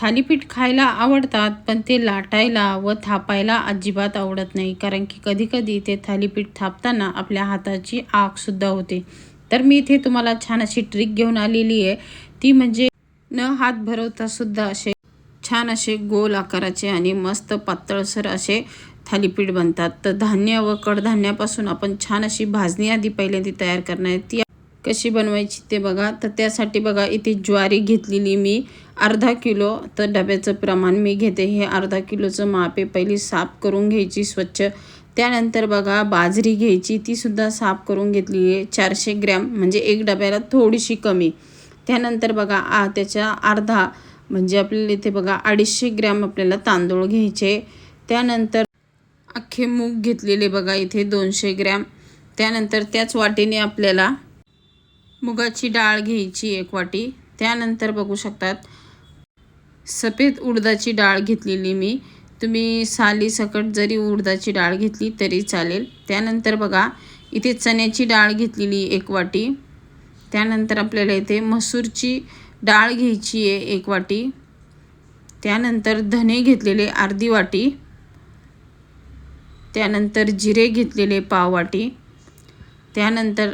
थालीपीठ खायला आवडतात पण ते लाटायला व थापायला अजिबात आवडत नाही. कारण की कधीकधी ते थालीपीठ थापताना आपल्या हाताची आगसुद्धा होते. तर मी इथे तुम्हाला छान अशी ट्रिक घेऊन आलेली आहे. ती म्हणजे न हात भरवतासुद्धा असे छान असे गोल आकाराचे आणि मस्त पातळसर असे थालीपीठ बनतात. तर धान्य व कडधान्यापासून आपण छान अशी भाजणी आधी पहिल्यांदा तयार करणार आहे. ती कशी बनवायची ते बघा. तर त्यासाठी बघा इथे ज्वारी घेतलेली मी अर्धा किलो. तर डब्याचं प्रमाण मी घेते. हे अर्धा किलोचं मापे पहिली साफ करून घ्यायची स्वच्छ. त्यानंतर बघा बाजरी घ्यायची तीसुद्धा साफ करून घेतली आहे. चारशे ग्रॅम म्हणजे एक डब्याला थोडीशी कमी. त्यानंतर बघा आ त्याच्या अर्धा म्हणजे आपल्याला इथे बघा अडीचशे ग्रॅम आपल्याला तांदूळ घ्यायचे त्यानंतर अख्खे मूग घेतलेले बघा इथे दोनशे ग्रॅम. त्यानंतर त्याच वाटेने आपल्याला मुगाची डाळ घ्यायची एक वाटी. त्यानंतर बघू शकतात सफेद उडदाची डाळ घेतलेली मी. तुम्ही सालीसकट जरी उडदाची डाळ घेतली तरी चालेल. त्यानंतर बघा इथे चण्याची डाळ घेतलेली एक वाटी. त्यानंतर आपल्याला इथे मसूरची डाळ घ्यायची आहे एक वाटी. त्यानंतर धने घेतलेले अर्धी वाटी. त्यानंतर जिरे घेतलेले पाव वाटी. त्यानंतर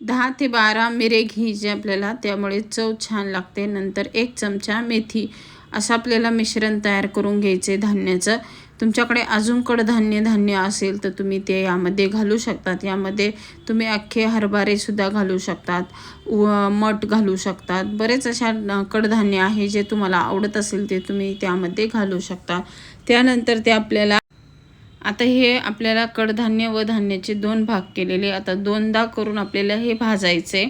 दहा ते बारा मिरे घ्यायचे आपल्याला त्यामुळे चव छान लागते. नंतर एक चमचा मेथी असं आपल्याला मिश्रण तयार करून घ्यायचे धान्याचं. तुमच्याकडे अजून कडधान्य धान्य असेल तर तुम्ही ते यामध्ये घालू शकतात. यामध्ये तुम्ही अख्खे हरभरेसुद्धा घालू शकतात. व मठ घालू शकतात. बरेच अशा कडधान्य आहे जे तुम्हाला आवडत असेल ते तुम्ही त्यामध्ये घालू शकता. त्यानंतर ते आपल्याला आता हे आपल्याला कडधान्य व धान्याचे दोन भाग केलेले आता दोनदा करून आपल्याला हे भाजायचे.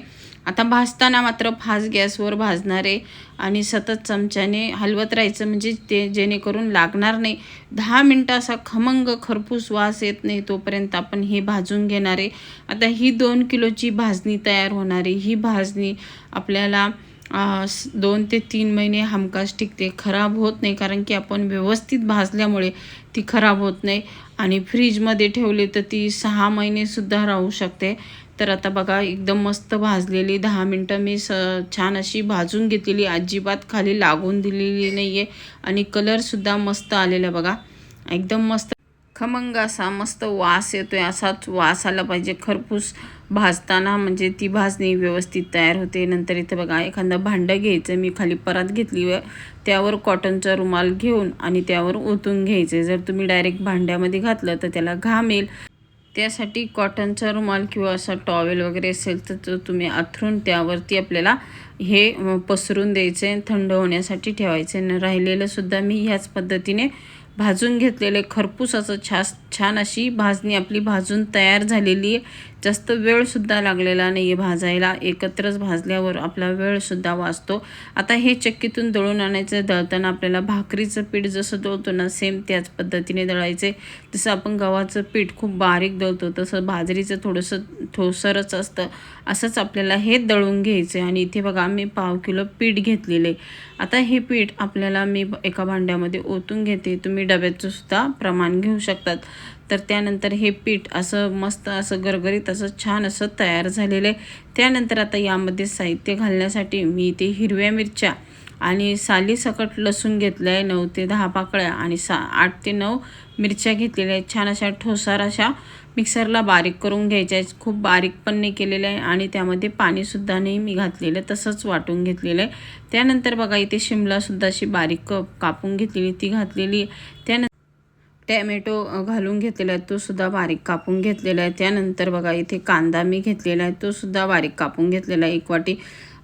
आता भाजताना मात्र फास्ट गॅसवर भाजणारे आणि सतत चमच्याने हलवत राहायचं म्हणजे ते जेणेकरून लागणार नाही. दहा मिनटं असा खमंग खरपूस वास येत नाही तोपर्यंत आपण हे भाजून घेणारे. आता ही दोन किलोची भाजणी तयार होणारी. ही भाजणी आपल्याला दोन ते तीन महिने हमखास टिकते. खराब होत नाही कारण की आपण व्यवस्थित भाजल्यामुळे ती खराब होत नाही. आणि फ्रीजमध्ये ठेवली तर ती सहा महिनेसुद्धा राहू शकते. तर आता बघा एकदम मस्त भाजलेली दहा मिनटं मी स छान अशी भाजून घेतलेली. अजिबात खाली लागून दिलेली नाही आहे आणि कलरसुद्धा मस्त आलेला बघा. एकदम मस्त खमंग असा मस्त वास येतोय असाच वास आला पाहिजे. खरपूस भाजताना म्हणजे ती भाजणी व्यवस्थित तयार होते. नंतर इथं बघा एखादं भांडं घ्यायचं मी खाली परात घेतली व त्यावर कॉटनचा रुमाल घेऊन आणि त्यावर ओतून घ्यायचे. जर तुम्ही डायरेक्ट भांड्यामध्ये घातलं तर त्याला घाम येईल. त्यासाठी कॉटनचा रुमाल किंवा असा टॉवेल वगैरे असेल तर तो तुम्ही अथरून त्यावरती आपल्याला हे पसरून द्यायचे थंड होण्यासाठी ठेवायचे. न राहिलेलं सुद्धा मी ह्याच पद्धतीने भाजून घेतलेले खरपूस असं छास छान अशी भाजणी आपली भाजून तयार झालेली आहे. जास्त वेळसुद्धा लागलेला नाही आहे भाजायला. एकत्रच भाजल्यावर आपला वेळसुद्धा वाचतो. आता हे चक्कीतून दळून आणायचं दळताना आपल्याला भाकरीचं पीठ जसं दळतो ना सेम त्याच पद्धतीने दळायचे. जसं आपण गव्हाचं पीठ खूप बारीक दळतो तसं बाजरीचं थोडंसं ठोसरच असतं. असंच आपल्याला हे दळून घ्यायचं आणि इथे बघा मी पाव किलो पीठ घेतलेले. आता हे पीठ आपल्याला मी एका भांड्यामध्ये ओतून घेते. तुम्ही डब्याचं सुद्धा प्रमाण घेऊ शकतात. तर त्यानंतर हे पीठ असं मस्त असं गरगरीत असं छान असं तयार झालेलं आहे. त्यानंतर आता यामध्ये साहित्य घालण्यासाठी मी ते हिरव्या मिरच्या आणि साली सकट लसूण घेतलं आहे नऊ ते दहा पाकळ्या आणि सा आठ ते नऊ मिरच्या घेतलेल्या आहेत. छान अशा ठोसार अशा मिक्सरला बारीक करून घ्यायचे आहे खूप बारीक पण नाही केलेलं आहे आणि त्यामध्ये पाणीसुद्धा नाही मी घातलेलं तसंच वाटून घेतलेलं आहे. त्यानंतर बघा इथे शिमलासुद्धा अशी बारीक कापून घेतलेली ती घातलेली त्यानंतर टॅमॅटो घालून घेतलेला आहे. तो सुद्धा बारीक कापून घेतलेला आहे. त्यानंतर बघा इथे कांदा मी घेतलेला आहे. तो सुद्धा बारीक कापून घेतलेला आहे. एक वाटी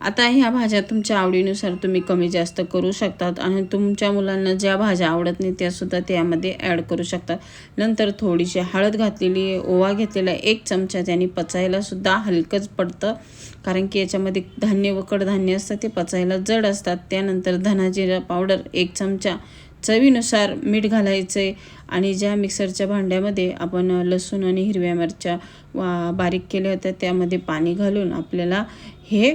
आता ह्या भाज्या तुमच्या आवडीनुसार तुम्ही कमी जास्त करू शकतात आणि तुमच्या मुलांना ज्या भाज्या आवडत नाही त्यासुद्धा त्यामध्ये ॲड करू शकतात. नंतर थोडीशी हळद घातलेली ओवा घेतलेला एक चमचा त्याने पचायलासुद्धा हलकंच पडतं. कारण की याच्यामध्ये धान्य व कडधान्य असतं ते पचायला जड असतात. त्यानंतर धनाजिरा पावडर एक चमचा चवीनुसार मीठ घालायचे आणि ज्या मिक्सरच्या भांड्यामध्ये आपण लसूण आणि हिरव्या मिरच्या वा बारीक केल्या होत्या त्यामध्ये पाणी घालून आपल्याला हे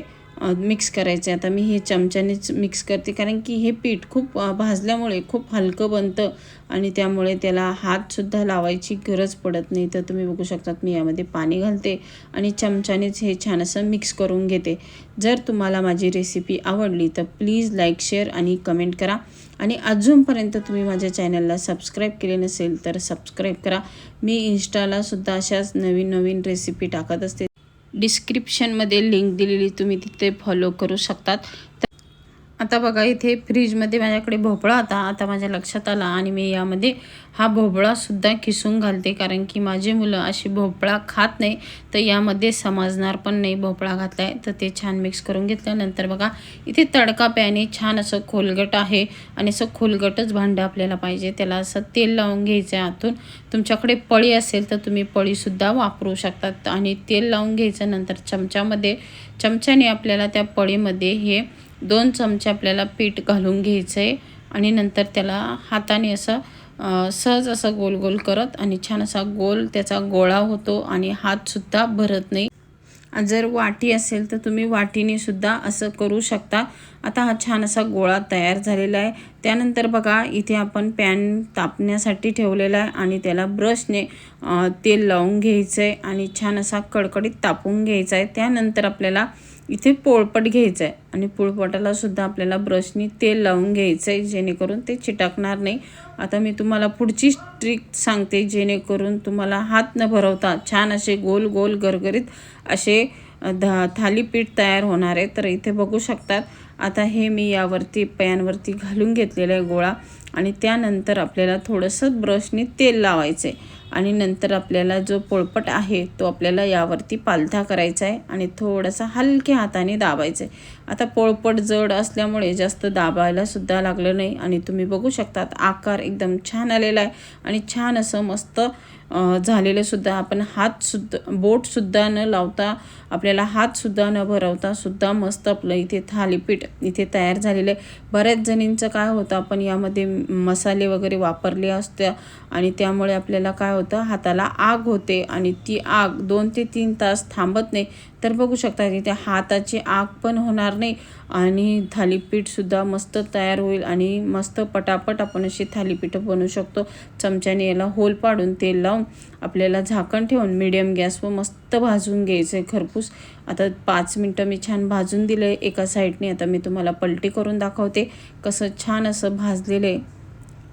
मिक्स करायचं आहे आता मी हे चमच्यानेच मिक्स करते कारण की हे पीठ खूप भाजल्यामुळे खूप हलकं बनतं आणि त्यामुळे त्याला हातसुद्धा लावायची गरज पडत नाही. तर तुम्ही बघू शकतात मी यामध्ये पाणी घालते आणि चमच्यानेच हे छान असं मिक्स करून घेते. जर तुम्हाला माझी रेसिपी आवडली तर प्लीज लाईक शेअर आणि कमेंट करा. आणि अजूनपर्यंत तुम्ही माझ्या चॅनलला सबस्क्राईब केले नसेल तर सबस्क्राईब करा. मी इन्स्टालासुद्धा अशाच नवीन नवीन रेसिपी टाकत असते. डिस्क्रिप्शनमध्ये लिंक दिलेली तुम्ही तिथे फॉलो करू शकतात. आता बघा इथे फ्रीजमध्ये माझ्याकडे भोपळा होता. आता माझ्या लक्षात आला आणि मी यामध्ये हा भोपळासुद्धा किसून घालते. कारण की माझी मुलं अशी भोपळा खात नाही तर यामध्ये समजणार पण नाही भोपळा घातला आहे तर ते छान मिक्स करून घेतल्यानंतर बघा इथे तडका पॅने छान असं खोलगट आहे आणि असं खोलगटच भांडं आपल्याला पाहिजे. त्याला असं तेल लावून घ्यायचं आहे आतून. तुमच्याकडे पळी असेल तर तुम्ही पळीसुद्धा वापरू शकतात. आणि तेल लावून घ्यायचं नंतर चमच्यामध्ये चमच्याने आपल्याला त्या पळीमध्ये हे दोन चमचे आपल्याला पीठ घालून घ्यायचं आहे आणि नंतर त्याला हाताने असं सहज असं गोल गोल करत आणि छान असा गोल त्याचा गोळा होतो आणि हातसुद्धा भरत नाही. जर वाटी असेल तर तुम्ही वाटीने सुद्धा असं करू शकता. आता हा छान असा गोळा तयार झालेला आहे. त्यानंतर बघा इथे आपण पॅन तापण्यासाठी ठेवलेला आहे आणि त्याला ब्रशने तेल लावून घ्यायचं आहे आणि छान असा कडकडीत तापून घ्यायचा आहे त्यानंतर आपल्याला इथे पोळपट घ्यायचं आहे आणि पोळपटाला सुद्धा आपल्याला ब्रशनी तेल लावून घ्यायचं आहे जेणेकरून ते चिटकणार नाही. आता मी तुम्हाला पुढची ट्रिक सांगते जेणेकरून तुम्हाला हात न भरवता छान असे गोल गोल गरगरीत असे धा थालीपीठ तयार होणार आहे. तर इथे बघू शकतात आता हे मी यावरती पॅनवरती घालून घेतलेला आहे गोळा. आणि त्यानंतर आपल्याला थोडंसं ब्रशने तेल लावायचं आहे आणि नंतर आपल्याला जो पोळपट आहे तो आपल्याला यावरती पालथा करायचा आहे आणि थोडासा हलक्या हाताने दाबायचा आहे. आता पोळपट जड असल्यामुळे जास्त दाबायला सुद्धा लागलं नाही आणि तुम्ही बघू शकतात आकार एकदम छान आलेला आहे आणि छान असं मस्त झालेलेसुद्धा सुद्धा आपण हातसुद्धा बोटसुद्धा न लावता आपल्याला हातसुद्धा न भरवता सुद्धा मस्त आपलं इथे थालीपीठ इथे तयार झालेलं आहे. बऱ्याच जणींचं काय होतं आपण यामध्ये मसाले वगैरे वापरले असत्या आणि त्यामुळे आपल्याला काय होतं हाताला आग होते आणि ती आग दोन ते तीन तास थांबत नाही. तर बघू शकता तिथे हाताची आग पण होणार नाही आणि थालीपीठसुद्धा मस्त तयार होईल आणि मस्त पटापट आपण अशी थालीपीठं बनवू शकतो. चमच्याने याला होल पाडून तेल लावून आपल्याला झाकण ठेवून मिडियम गॅसवर मस्त भाजून घ्यायचं आहे खरपूस. आता पाच मिनटं मी छान भाजून दिलं आहे एका साईडने आता मी तुम्हाला पलटी करून दाखवते कसं छान असं भाजलेलं आहे.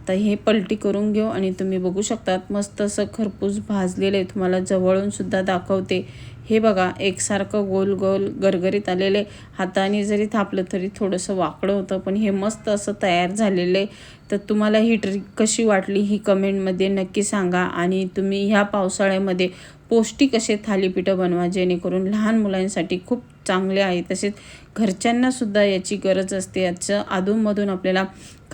तर हे पलटी करून घेऊ आणि तुम्ही बघू शकतात मस्त असं खरपूस भाजलेलं आहे तुम्हाला जवळून सुद्धा दाखवते. हे बघा एकसारखं गोल गोल गरगरीत आलेले. हाताने जरी थापलं तरी थोडंसं वाकडं होतं पण हे मस्त असं तयार झालेलं आहे. तर तुम्हाला ही ट्रिक कशी वाटली ही कमेंटमध्ये नक्की सांगा आणि तुम्ही ह्या पावसाळ्यामध्ये पौष्टिक असे थालीपीठं बनवा जेणेकरून लहान मुलांसाठी खूप चांगले आहे. तसेच घरच्यांनासुद्धा याची गरज असते. याचं अधूनमधून आपल्याला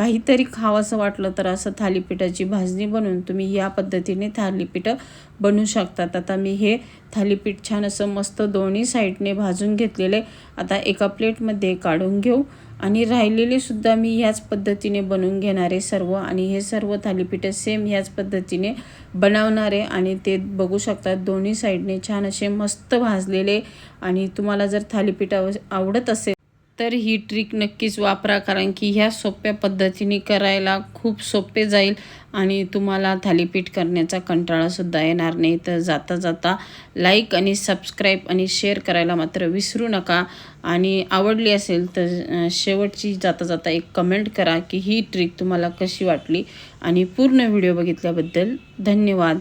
काहीतरी खावंसं वाटलं तर असं थालीपीठाची भाजणी बनवून तुम्ही या पद्धतीने थालीपीठं बनवू शकतात. आता मी हे थालीपीठ छान असं मस्त दोन्ही साईडने भाजून घेतलेले आता एका प्लेटमध्ये काढून घेऊ. आणि राहिलेले सुद्धा मी ह्याच पद्धतीने बनवून घेणारे सर्व. आणि हे सर्व थालीपीठं सेम ह्याच पद्धतीने बनवणारे आणि ते बघू शकतात दोन्ही साईडने छान असे मस्त भाजलेले आणि तुम्हाला जर थालीपीठ आव आवडत असेल तर ही ट्रिक नक्कीच वापरा कारण की ह्या सोप्या पद्धतीने करायला खूप सोपे जाईल आणि तुम्हाला थालीपीठ करण्याचा कंटाळासुद्धा येणार नाही. तर जाता जाता लाईक आणि सबस्क्राईब आणि शेअर करायला मात्र विसरू नका. आणि आवडली असेल तर शेवटची जाता जाता एक कमेंट करा की ही ट्रिक तुम्हाला कशी वाटली. आणि पूर्ण व्हिडिओ बघितल्याबद्दल धन्यवाद.